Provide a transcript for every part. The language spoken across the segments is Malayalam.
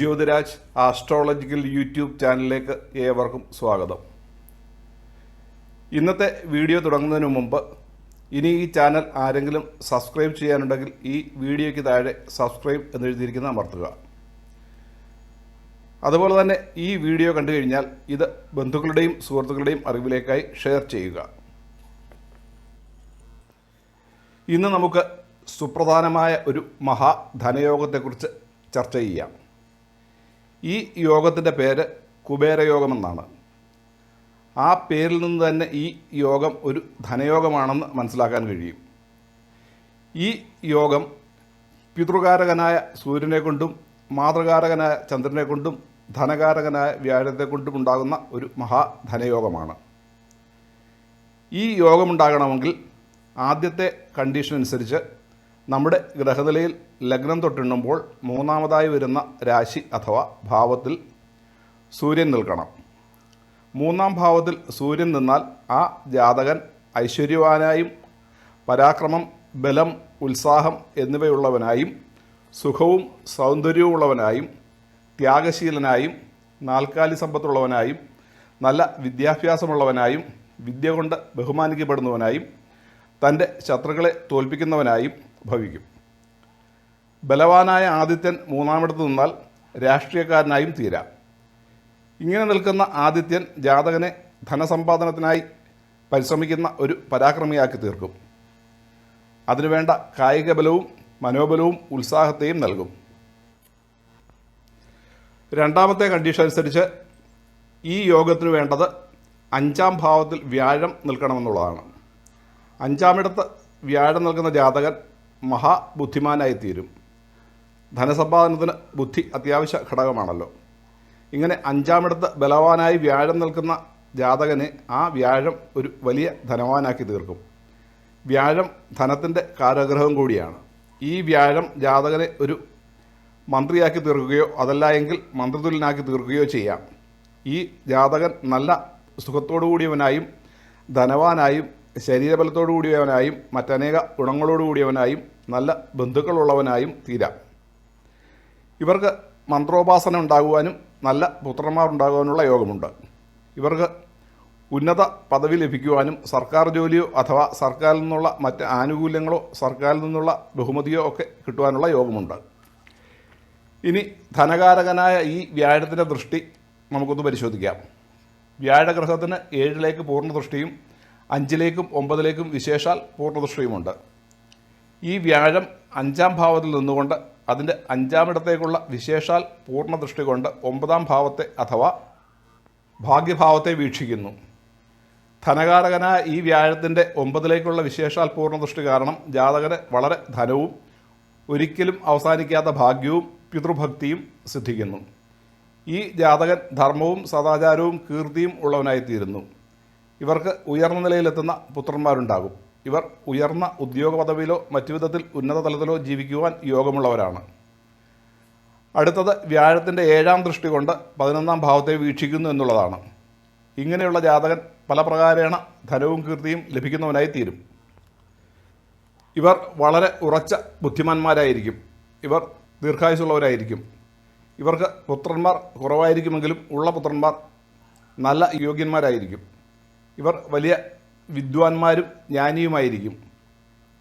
ജ്യോതിരാജ് ആസ്ട്രോളജിക്കൽ യൂട്യൂബ് ചാനലിലേക്ക് ഏവർക്കും സ്വാഗതം. ഇന്നത്തെ വീഡിയോ തുടങ്ങുന്നതിന് മുമ്പ് ഇനി ഈ ചാനൽ ആരെങ്കിലും സബ്സ്ക്രൈബ് ചെയ്യാനുണ്ടെങ്കിൽ ഈ വീഡിയോയ്ക്ക് താഴെ സബ്സ്ക്രൈബ് എന്നെഴുതിയിരിക്കുന്ന അമർത്തുക. അതുപോലെ തന്നെ ഈ വീഡിയോ കണ്ടു കഴിഞ്ഞാൽ ഇത് ബന്ധുക്കളുടെയും സുഹൃത്തുക്കളുടെയും അറിവിലേക്കായി ഷെയർ ചെയ്യുക. ഇന്ന് നമുക്ക് സുപ്രധാനമായ ഒരു മഹാധനയോഗത്തെക്കുറിച്ച് ചർച്ച ചെയ്യാം. ഈ യോഗത്തിന്റെ പേര് കുബേരയോഗമെന്നാണ്. ആ പേരിൽ നിന്ന് തന്നെ ഈ യോഗം ഒരു ധനയോഗമാണെന്ന് മനസ്സിലാക്കാൻ കഴിയും. ഈ യോഗം പിതൃകാരകനായ സൂര്യനെ കൊണ്ടും മാതൃകാരകനായ ചന്ദ്രനെ കൊണ്ടും ധനകാരകനായ വ്യാഴത്തെ കൊണ്ടും ഉണ്ടാകുന്ന ഒരു മഹാധനയോഗമാണ് ഈ യോഗമുണ്ടാകണമെങ്കിൽ ആദ്യത്തെ കണ്ടീഷൻ അനുസരിച്ച് നമ്മുടെ ഗ്രഹനിലയിൽ ലഗ്നം തൊട്ടിണ്ണുമ്പോൾ മൂന്നാമതായി വരുന്ന രാശി അഥവാ ഭാവത്തിൽ സൂര്യൻ നിൽക്കണം. മൂന്നാം ഭാവത്തിൽ സൂര്യൻ നിന്നാൽ ആ ജാതകൻ ഐശ്വര്യവാനായും പരാക്രമം ബലം ഉത്സാഹം എന്നിവയുള്ളവനായും സുഖവും സൗന്ദര്യവുമുള്ളവനായും ത്യാഗശീലനായും നാൽക്കാലി സമ്പത്തുള്ളവനായും നല്ല വിദ്യാഭ്യാസമുള്ളവനായും വിദ്യ കൊണ്ട് ബഹുമാനിക്കപ്പെടുന്നവനായും തന്റെ ശത്രുക്കളെ തോൽപ്പിക്കുന്നവനായും ഭവിക്കും. ബലവാനായ ആദിത്യൻ മൂന്നാമിടത്ത് നിന്നാൽ രാഷ്ട്രീയക്കാരനായും തീരാം. ഇങ്ങനെ നിൽക്കുന്ന ആദിത്യൻ ജാതകനെ ധനസമ്പാദനത്തിനായി പരിശ്രമിക്കുന്ന ഒരു പരാക്രമിയാക്കി തീർക്കും. അതിനുവേണ്ട കായിക ബലവും മനോബലവും ഉത്സാഹത്തെയും നൽകും. രണ്ടാമത്തെ കണ്ടീഷൻ അനുസരിച്ച് ഈ യോഗത്തിന് വേണ്ടത് അഞ്ചാം ഭാവത്തിൽ വ്യാഴം നിൽക്കണമെന്നുള്ളതാണ്. അഞ്ചാമിടത്ത് വ്യാഴം നിൽക്കുന്ന ജാതകൻ മഹാബുദ്ധിമാനായി തീരും. ധനസമ്പാദനത്തിന് ബുദ്ധി അത്യാവശ്യ ഘടകമാണല്ലോ. ഇങ്ങനെ അഞ്ചാമിടത്ത് ബലവാനായി വ്യാഴം നിൽക്കുന്ന ജാതകനെ ആ വ്യാഴം ഒരു വലിയ ധനവാനാക്കി തീർക്കും. വ്യാഴം ധനത്തിന്റെ കാരഗ്രഹം കൂടിയാണ്. ഈ വ്യാഴം ജാതകനെ ഒരു മന്ത്രിയാക്കി തീർക്കുകയോ അതല്ല എങ്കിൽ മന്ത്രിതുല്യനാക്കി തീർക്കുകയോ ചെയ്യാം. ഈ ജാതകൻ നല്ല സുഖത്തോടു കൂടിയവനായും ധനവാനായും ശരീരബലത്തോടു കൂടിയവനായും മറ്റനേക ഗുണങ്ങളോടു കൂടിയവനായും നല്ല ബന്ധുക്കളുള്ളവനായും തീരാം. ഇവർക്ക് മന്ത്രോപാസന ഉണ്ടാകുവാനും നല്ല പുത്രന്മാർ ഉണ്ടാകുവാനുള്ള യോഗമുണ്ട്. ഇവർക്ക് ഉന്നത പദവി ലഭിക്കുവാനും സർക്കാർ ജോലിയോ അഥവാ സർക്കാരിൽ നിന്നുള്ള മറ്റ് ആനുകൂല്യങ്ങളോ സർക്കാരിൽ നിന്നുള്ള ബഹുമതിയോ ഒക്കെ കിട്ടുവാനുള്ള യോഗമുണ്ട്. ഇനി ധനകാരകനായ ഈ വ്യാഴത്തിന്റെ ദൃഷ്ടി നമുക്കൊന്ന് പരിശോധിക്കാം. വ്യാഴഗ്രഹത്തിന് ഏഴിലേക്ക് പൂർണദൃഷ്ടിയും അഞ്ചിലേക്കും ഒമ്പതിലേക്കും വിശേഷാൽ പൂർണദൃഷ്ടിയുമുണ്ട്. ഈ വ്യാഴം അഞ്ചാം ഭാവത്തിൽ നിന്നുകൊണ്ട് അതിന്റെ അഞ്ചാമിടത്തേക്കുള്ള വിശേഷാൽ പൂർണദൃഷ്ടി കൊണ്ട് ഒമ്പതാം ഭാവത്തെ അഥവാ ഭാഗ്യഭാവത്തെ വീക്ഷിക്കുന്നു. ധനകാരകനായ ഈ വ്യാഴത്തിന്റെ ഒമ്പതിലേക്കുള്ള വിശേഷാൽ പൂർണ ദൃഷ്ടി കാരണം ജാതകന് വളരെ ധനവും ഒരിക്കലും അവസാനിക്കാത്ത ഭാഗ്യവും പിതൃഭക്തിയും സിദ്ധിക്കുന്നു. ഈ ജാതകൻ ധർമ്മവും സദാചാരവും കീർത്തിയും ഉള്ളവനായിത്തീരുന്നു. ഇവർക്ക് ഉയർന്ന നിലയിലെത്തുന്ന പുത്രന്മാരുണ്ടാകും. ഇവർ ഉയർന്ന ഉദ്യോഗ പദവിയിലോ മറ്റു വിധത്തിൽ ഉന്നത തലത്തിലോ ജീവിക്കുവാൻ യോഗമുള്ളവരാണ്. അടുത്തത് വ്യാഴത്തിന്റെ ഏഴാം ദൃഷ്ടി കൊണ്ട് പതിനൊന്നാം ഭാവത്തെ വീക്ഷിക്കുന്നു എന്നുള്ളതാണ്. ഇങ്ങനെയുള്ള ജാതകൻ പല പ്രകാരേണ ധനവും കീർത്തിയും ലഭിക്കുന്നവനായി തീരും ഇവർ വളരെ ഉറച്ച ബുദ്ധിമാന്മാരായിരിക്കും. ഇവർ ദീർഘായുസുള്ളവരായിരിക്കും ഇവർക്ക് പുത്രന്മാർ കുറവായിരിക്കുമെങ്കിലും ഉള്ള പുത്രന്മാർ നല്ല യോഗ്യന്മാരായിരിക്കും. ഇവർ വലിയ വിദ്വാൻമാരും ജ്ഞാനിയുമായിരിക്കും.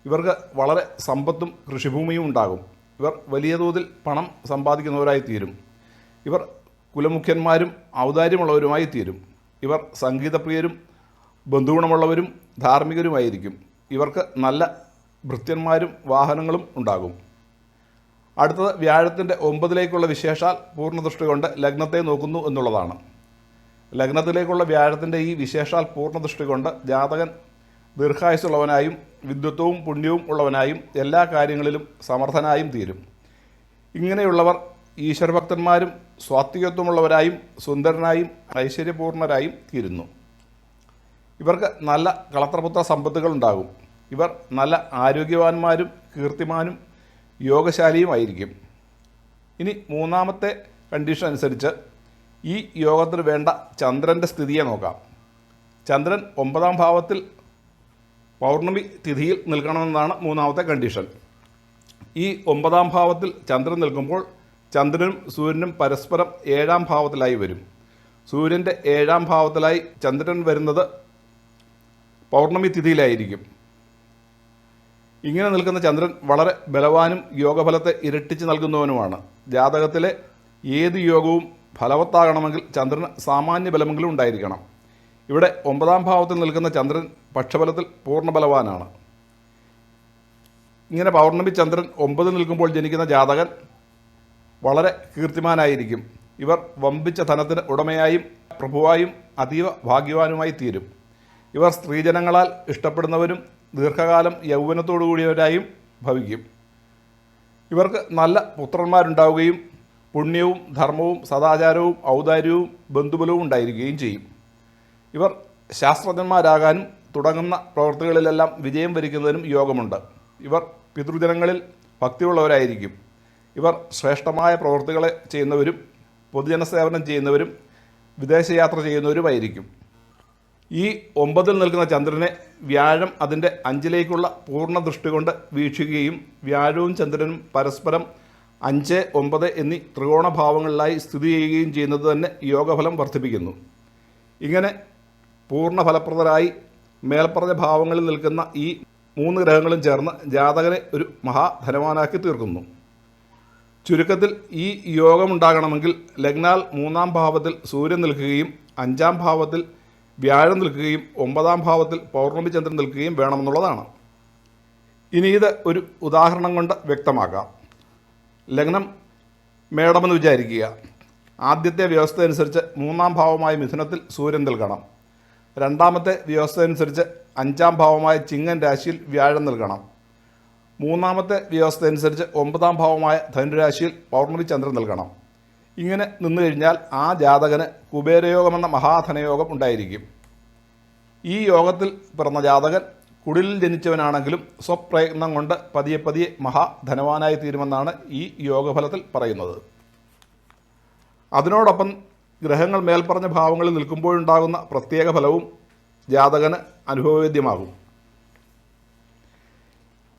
ഇവർക്ക് വളരെ സമ്പത്തും കൃഷിഭൂമിയും ഉണ്ടാകും. ഇവർ വലിയ തോതിൽ പണം സമ്പാദിക്കുന്നവരായി തീരും ഇവർ കുലമുഖ്യന്മാരും ഔദാര്യമുള്ളവരുമായി തീരും ഇവർ സംഗീതപ്രിയരും ബന്ധുഗുണമുള്ളവരും ധാർമ്മികരുമായിരിക്കും. ഇവർക്ക് നല്ല ഭൃത്യന്മാരും വാഹനങ്ങളും ഉണ്ടാകും. അടുത്തത് വ്യാഴത്തിന്റെ ഒമ്പതിലേക്കുള്ള വിശേഷാൽ പൂർണദൃഷ്ടി കൊണ്ട് ലഗ്നത്തെ നോക്കുന്നു എന്നുള്ളതാണ്. ലഗ്നത്തിലേക്കുള്ള വ്യാഴത്തിന്റെ ഈ വിശേഷാൽ പൂർണദൃഷ്ടി കൊണ്ട് ജാതകൻ ദീർഘായുസുള്ളവനായും വിദ്വത്വവും പുണ്യവും ഉള്ളവനായും എല്ലാ കാര്യങ്ങളിലും സമർത്ഥനായും തീരും. ഇങ്ങനെയുള്ളവർ ഈശ്വരഭക്തന്മാരും സ്വാത്വികത്വമുള്ളവരായും സുന്ദരനായും ഐശ്വര്യപൂർണരായും തീരുന്നു. ഇവർക്ക് നല്ല കളത്രപുത്ര സമ്പത്തുകൾ ഉണ്ടാകും ഇവർ നല്ല ആരോഗ്യവാന്മാരും കീർത്തിമാനും യോഗശാലിയുമായിരിക്കും. ഇനി മൂന്നാമത്തെ കണ്ടീഷൻ അനുസരിച്ച് ഈ യോഗത്തിന് വേണ്ട ചന്ദ്രന്റെ സ്ഥിതിയെ നോക്കാം. ചന്ദ്രൻ ഒമ്പതാം ഭാവത്തിൽ പൗർണമി തിഥിയിൽ നിൽക്കണമെന്നാണ് മൂന്നാമത്തെ കണ്ടീഷൻ ഈ ഒമ്പതാം ഭാവത്തിൽ ചന്ദ്രൻ നിൽക്കുമ്പോൾ ചന്ദ്രനും സൂര്യനും പരസ്പരം ഏഴാം ഭാവത്തിലായി വരും. സൂര്യന്റെ ഏഴാം ഭാവത്തിലായി ചന്ദ്രൻ വരുന്നത് പൗർണമി തിഥിയിലായിരിക്കും. ഇങ്ങനെ നിൽക്കുന്ന ചന്ദ്രൻ വളരെ ബലവാനും യോഗഫലത്തെ ഇരട്ടിച്ച് നൽകുന്നവനുമാണ്. ജാതകത്തിലെ ഏത് യോഗവും ഫലവത്താകണമെങ്കിൽ ചന്ദ്രന് സാമാന്യ ബലമെങ്കിലും ഉണ്ടായിരിക്കണം. ഇവിടെ ഒമ്പതാം ഭാവത്തിൽ നിൽക്കുന്ന ചന്ദ്രൻ പക്ഷബലത്തിൽ പൂർണ ബലവാനാണ് ഇങ്ങനെ പൗർണമി ചന്ദ്രൻ ഒമ്പത് നിൽക്കുമ്പോൾ ജനിക്കുന്ന ജാതകൻ വളരെ കീർത്തിമാനായിരിക്കും. ഇവർ വമ്പിച്ച ധനത്തിന് ഉടമയായും പ്രഭുവായും അതീവ ഭാഗ്യവാനുമായി തീരും. ഇവർ സ്ത്രീജനങ്ങളാൽ ഇഷ്ടപ്പെടുന്നവരും ദീർഘകാലം യൗവനത്തോടു കൂടിയവരായും ഭവിക്കും. ഇവർക്ക് നല്ല പുത്രന്മാരുണ്ടാവുകയും പുണ്യവും ധർമ്മവും സദാചാരവും ഔദാര്യവും ബന്ധുബലവും ഉണ്ടായിരിക്കുകയും ചെയ്യും. ഇവർ ശാസ്ത്രജ്ഞന്മാരാകാനും തുടങ്ങുന്ന പ്രവൃത്തികളിലെല്ലാം വിജയം വരിക്കുന്നതിനും യോഗമുണ്ട്. ഇവർ പിതൃജനങ്ങളിൽ ഭക്തിയുള്ളവരായിരിക്കും. ഇവർ ശ്രേഷ്ഠമായ പ്രവൃത്തികളെ ചെയ്യുന്നവരും പൊതുജനസേവനം ചെയ്യുന്നവരും വിദേശയാത്ര ചെയ്യുന്നവരുമായിരിക്കും. ഈ ഒമ്പതിൽ നിൽക്കുന്ന ചന്ദ്രനെ വ്യാഴം അതിന്റെ അഞ്ചിലേക്കുള്ള പൂർണ ദൃഷ്ടി കൊണ്ട് വീക്ഷിക്കുകയും വ്യാഴവും ചന്ദ്രനും പരസ്പരം അഞ്ച് ഒമ്പത് എന്നീ ത്രികോണഭാവങ്ങളിലായി സ്ഥിതി ചെയ്യുകയും ചെയ്യുന്നത് തന്നെ യോഗഫലം വർദ്ധിപ്പിക്കുന്നു. ഇങ്ങനെ പൂർണ ഫലപ്രദരായി മേൽപ്പറഞ്ഞ ഭാവങ്ങളിൽ നിൽക്കുന്ന ഈ മൂന്ന് ഗ്രഹങ്ങളും ചേർന്ന് ജാതകനെ ഒരു മഹാധനവാനാക്കി തീർക്കുന്നു. ചുരുക്കത്തിൽ ഈ യോഗമുണ്ടാകണമെങ്കിൽ ലഗ്നാൽ മൂന്നാം ഭാവത്തിൽ സൂര്യൻ നിൽക്കുകയും അഞ്ചാം ഭാവത്തിൽ വ്യാഴം നിൽക്കുകയും ഒമ്പതാം ഭാവത്തിൽ പൗർണമി ചന്ദ്രൻ നിൽക്കുകയും വേണമെന്നുള്ളതാണ്. ഇനി ഇത് ഒരു ഉദാഹരണം കൊണ്ട് വ്യക്തമാക്കാം. ലഗ്നം മേടമെന്ന് വിചാരിക്കുക. ആദ്യത്തെ വ്യവസ്ഥ അനുസരിച്ച് മൂന്നാം ഭാവമായ മിഥുനത്തിൽ സൂര്യൻ നൽകണം രണ്ടാമത്തെ വ്യവസ്ഥ അനുസരിച്ച് അഞ്ചാം ഭാവമായ ചിങ്ങൻ രാശിയിൽ വ്യാഴം നൽകണം മൂന്നാമത്തെ വ്യവസ്ഥ അനുസരിച്ച് ഒമ്പതാം ഭാവമായ ധനുരാശിയിൽ പൗർണമി ചന്ദ്രൻ നൽകണം ഇങ്ങനെ നിന്നു കഴിഞ്ഞാൽ ആ ജാതകന് കുബേരയോഗമെന്ന മഹാധനയോഗം ഉണ്ടായിരിക്കും. ഈ യോഗത്തിൽ പിറന്ന ജാതകൻ കുടിലിൽ ജനിച്ചവനാണെങ്കിലും സ്വപ്രയത്നം കൊണ്ട് പതിയെ പതിയെ മഹാധനവാനായി തീരുമെന്നാണ് ഈ യോഗഫലത്തിൽ പറയുന്നത്. അതിനോടൊപ്പം ഗ്രഹങ്ങൾ മേൽപ്പറഞ്ഞ ഭാവങ്ങളിൽ നിൽക്കുമ്പോഴുണ്ടാകുന്ന പ്രത്യേക ഫലവും ജാതകന് അനുഭവവേദ്യമാകും.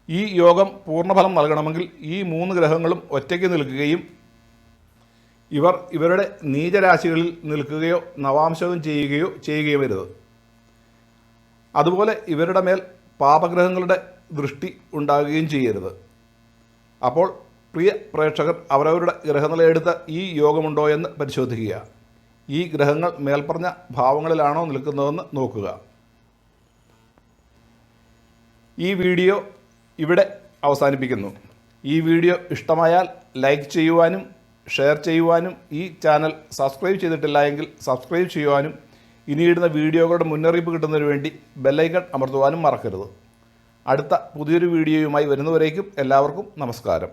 ഈ യോഗം പൂർണഫലം നൽകണമെങ്കിൽ ഈ മൂന്ന് ഗ്രഹങ്ങളും ഒറ്റയ്ക്ക് നിൽക്കുകയും ഇവർ ഇവരുടെ നീചരാശികളിൽ നിൽക്കുകയോ നവാംശവും ചെയ്യുകയോ ചെയ്യുകയും വരുത് അതുപോലെ ഇവരുടെ മേൽ പാപഗ്രഹങ്ങളുടെ ദൃഷ്ടി ഉണ്ടാകുകയും ചെയ്യരുത്. അപ്പോൾ പ്രിയ പ്രേക്ഷകർ അവരവരുടെ ഗ്രഹനിലയെടുത്ത് ഈ യോഗമുണ്ടോ എന്ന് പരിശോധിക്കുക. ഈ ഗ്രഹങ്ങൾ മേൽപ്പറഞ്ഞ ഭാവങ്ങളിലാണോ നിൽക്കുന്നതെന്ന് നോക്കുക. ഈ വീഡിയോ ഇവിടെ അവസാനിപ്പിക്കുന്നു. ഈ വീഡിയോ ഇഷ്ടമായാൽ ലൈക്ക് ചെയ്യുവാനും ഷെയർ ചെയ്യുവാനും ഈ ചാനൽ സബ്സ്ക്രൈബ് ചെയ്തിട്ടില്ല എങ്കിൽ സബ്സ്ക്രൈബ് ചെയ്യുവാനും ഇനിയിടുന്ന വീഡിയോകളുടെ മുന്നറിയിപ്പ് കിട്ടുന്നതിന് വേണ്ടി ബെല്ലൈക്കൺ അമർത്തുവാനും മറക്കരുത്. അടുത്ത പുതിയൊരു വീഡിയോയുമായി വരുന്നവരേക്കും എല്ലാവർക്കും നമസ്കാരം.